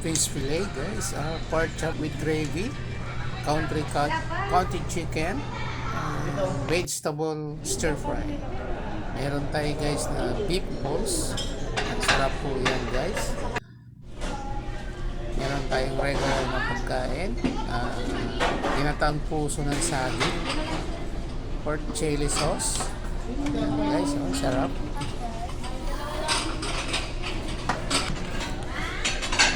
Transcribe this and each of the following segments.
Fish fillet guys, ah, uh, pork chop with gravy, country cut, county chicken, uh, vegetable stir fry. Meron tayo guys na beef balls. Ang sarap po yan guys. Meron tayong regular na pagkain. Ah, uh, ginataang puso ng saging. Pork chili sauce. Guys, oh, sarap.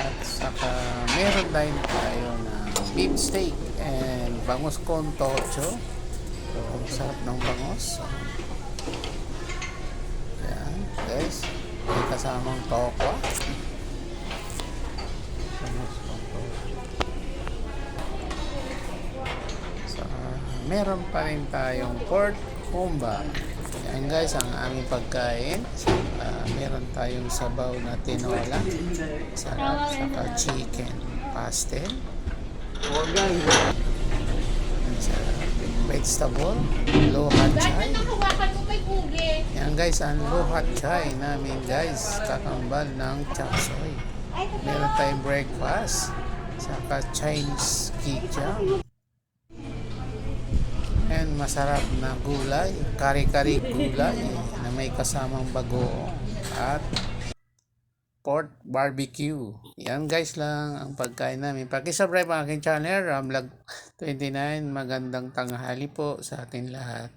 At saka meron din tayo na beef steak and bangus con tocho. So, ang sarap ng bangus. Yan, guys. May kasamang tokwa. Meron pa rin tayong pork humba. Yan guys, ang aming pagkain. Uh, meron tayong sabaw na tinola. Sarap. Saka chicken pastel. Ang sarap. Vegetable. Lohat chai. Yan guys, ang lohat chai namin guys. Kakambal ng chop suey. Meron tayong breakfast. Saka Chinese kicha. Masarap na gulay. Kari-kari gulay na may kasamang bagoong at pork barbecue. Yan guys lang ang pagkain namin. Pakisubscribe ang aking channel, Ramlag29. Magandang tanghali po sa ating lahat.